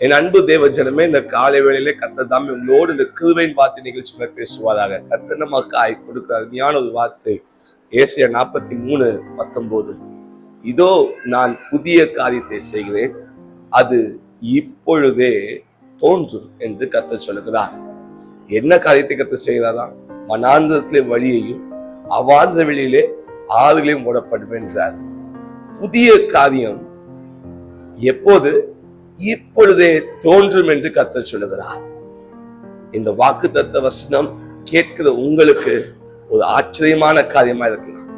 என் அன்பு தேவ ஜனமே இந்த காலை வேளையிலே கத்த தாம் உங்களோடு இந்த கிருவையின் வார்த்தை நிகழ்ச்சியில பேசுவதாக கத்த நமக்காய் கொடுக்கிற அருமையான ஒரு வார்த்தை ஏசியா நாற்பத்தி மூணு பத்தொன்பது இதோ நான் புதிய காரியத்தை செய்கிறேன். அது இப்பொழுதே தோன்றும் என்று கத்த சொல்லுகிறார். என்ன காரியத்தை கத்த செய்கிறாராம் மனாந்திரத்திலே வழியையும் அவாந்த வெளியிலே ஆறுகளையும் ஓடப்படும் என்றார். புதிய காரியம் எப்போது? இப்பொழுதே தோன்றும் என்று கத்த சொல்லுகிறார். இந்த வாக்கு தத்த வசனம் கேட்கிற உங்களுக்கு ஒரு ஆச்சரியமான காரியமா இருக்கலாம்.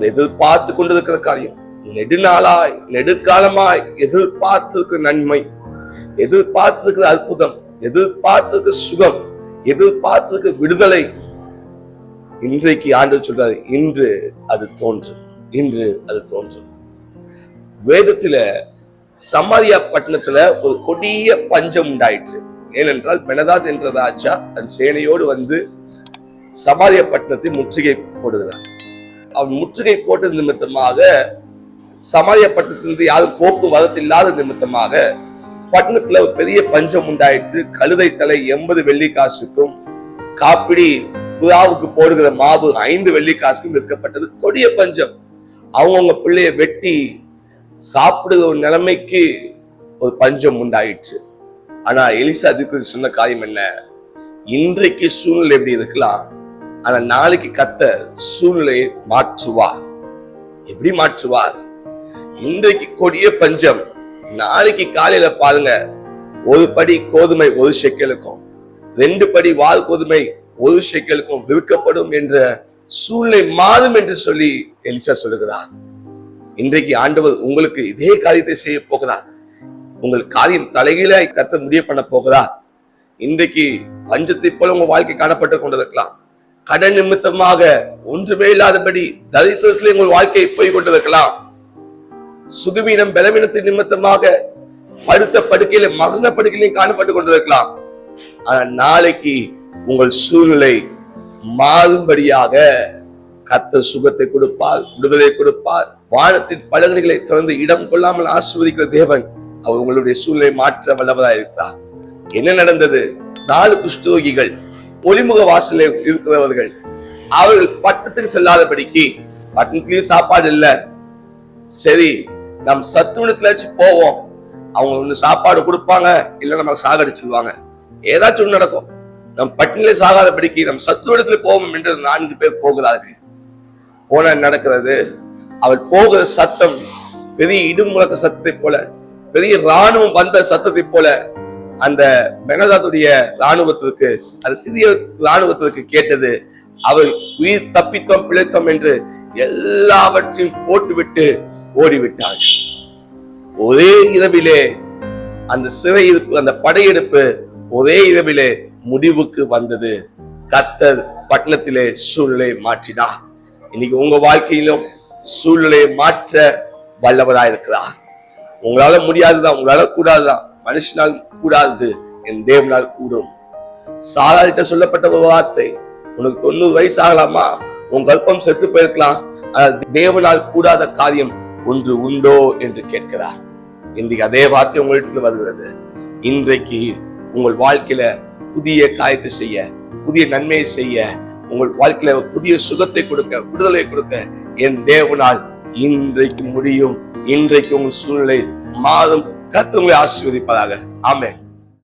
எதிர்பார்த்து கொண்டிருக்கிற காரியம் நெடுநாளாய் நெடுக்காலமாய் எதிர்பார்த்திருக்கிற நன்மை எதிர்பார்த்திருக்கிற அற்புதம் எதிர்பார்த்திருக்கிற சுகம் எதிர்பார்த்திருக்கிற விடுதலை. இன்றைக்கு ஆண்டு சொல்றாரு இன்று அது தோன்றும் இன்று அது தோன்றும். வேதத்துல சமாரியா பட்டணத்துல ஒரு கொடிய பஞ்சம் உண்டாயிற்று. ஏனென்றால் பெனதாத் என்ற ராஜா தன் சேனையோடு வந்து சமாரியா பட்டணத்தை முற்றுகை போடுகிறார். அவன் முற்றுகை போட்டது நிமித்தமாக சமாரியா பட்டணத்திலிருந்து யாரும் போக்குவரத்து இல்லாத நிமித்தமாக பட்டணத்துல ஒரு பெரிய பஞ்சம் உண்டாயிற்று. கழுதை தலை எண்பது வெள்ளி காசுக்கும் காப்பிடி புறாவுக்கு போடுகிற மாவு ஐந்து வெள்ளி காசுக்கும் விற்கப்பட்டது. கொடிய பஞ்சம். அவங்கவுங்க பிள்ளைய வெட்டி சாப்பிடுகிற ஒரு நிலைமைக்கு ஒரு பஞ்சம் உண்டாயிற்று. ஆனா எலிசா அதுக்கு சொன்ன காரியம் என்ன? இன்றைக்கு சூழ்நிலை எப்படி இருக்கலாம்? ஆனா நாளைக்கு கத்த சூழ்நிலையை மாற்றுவா எப்படி மாற்றுவார்? இன்றைக்கு கொடிய பஞ்சம் நாளைக்கு காலையில பாருங்க ஒரு படி கோதுமை ஒரு செக்கலுக்கும் ரெண்டு படி வால் கோதுமை ஒரு செக்கலுக்கும் விற்கப்படும் என்ற சூழ்நிலை மாறும் என்று சொல்லி எலிசா சொல்லுகிறார். இன்றைக்கு ஆண்டவர் உங்களுக்கு இதே காரியத்தை செய்ய போகிறார் உங்கள் காரியம் தலைகீழாய் கத்த முடிய பண்ண போகிறார் இன்றைக்கு பஞ்சத்தை போல உங்க வாழ்க்கை காணப்பட்டு கொண்டிருக்கலாம். கடன் நிமித்தமாக ஒன்றுமே இல்லாதபடி தரித்திரத்திலே உங்கள் வாழ்க்கை போய் கொண்டிருக்கலாம். சுகவீனம் பலவீனத்தின் நிமித்தமாக படுத்த படுக்கையில மகன படுக்கையிலையும் காணப்பட்டு கொண்டிருக்கலாம். ஆனா நாளைக்கு உங்கள் சூழ்நிலை மாறும்படியாக கத்த சுகத்தை கொடுப்பார் விடுதலை கொடுப்பார். வானத்தின் பழங்குகளை திறந்து இடம் கொள்ளாமல் ஆசிர்வதிக்கிற தேவன் அவர் உங்களுடைய சூழ்நிலை மாற்ற வல்லவராக இருக்கிறார். என்ன நடந்தது? நாலு குஷ்டரோகிகள் ஒளிமுக வாசலில் இருக்கிறவர்கள் அவர்கள் பட்டத்துக்கு செல்லாதபடிக்கு பட்டணத்துலயும் சாப்பாடு இல்ல. சரி நம் சத்துவனத்துல போவோம். அவங்க ஒண்ணு சாப்பாடு கொடுப்பாங்க இல்ல நமக்கு சாகடிச்சிருவாங்க ஏதாச்சும் ஒண்ணு நடக்கும். நம் பட்டினிலே சாகாதபடிக்கு நம் சத்துவனத்துல போவோம் என்று நான்கு பேர் போகிறார்கள். போன நடக்கிறது. அவள் போகிற சத்தம் பெரிய இடுமுழக்க சத்தத்தை போல பெரிய ராணுவம் வந்த சத்தத்தை போல அந்த பெனதாத்துடைய ராணுவத்திற்கு அந்த சிறிய ராணுவத்திற்கு கேட்டது. அவள் உயிர் தப்பித்தோம் பிழைத்தோம் என்று எல்லாவற்றையும் போட்டுவிட்டு ஓடிவிட்டாள். ஒரே இரவிலே அந்த சிறை இருப்பு அந்த படையெடுப்பு ஒரே இரவிலே முடிவுக்கு வந்தது. கத்தர் பட்டணத்திலே சூழ்நிலை மாற்றினார். இன்னைக்கு உங்க வாழ்க்கையிலும் சூழ்நிலையை மாற்ற வல்லவரா இருக்கிறார். உங்களால முடியாதுதான் உங்களால கூடாதுதான். மனுஷனால் கூடாது என் தேவனால் கூடும். சாலாகிட்ட சொல்லப்பட்ட ஒரு வார்த்தை உனக்கு தொண்ணூறு வயசு ஆகலாமா? உன் கல்பம் செத்து போயிருக்கலாம். ஆனால் தேவனால் கூடாத காரியம் ஒன்று உண்டோ? என்று கேட்கிறார். இன்றைக்கு அதே வார்த்தை உங்கள்கிட்ட வருகிறது. இன்றைக்கு உங்கள் வாழ்க்கையில புதிய காயத்தை செய்ய புதிய நன்மையை செய்ய உங்கள் வாழ்க்கையில புதிய சுகத்தை கொடுக்க விடுதலை கொடுக்க என் தேவனால் இன்றைக்கு முடியும். இன்றைக்கு உங்கள் சூழ்நிலை மாதம் கத்து உங்களை ஆசீர்வதிப்பதாக ஆமே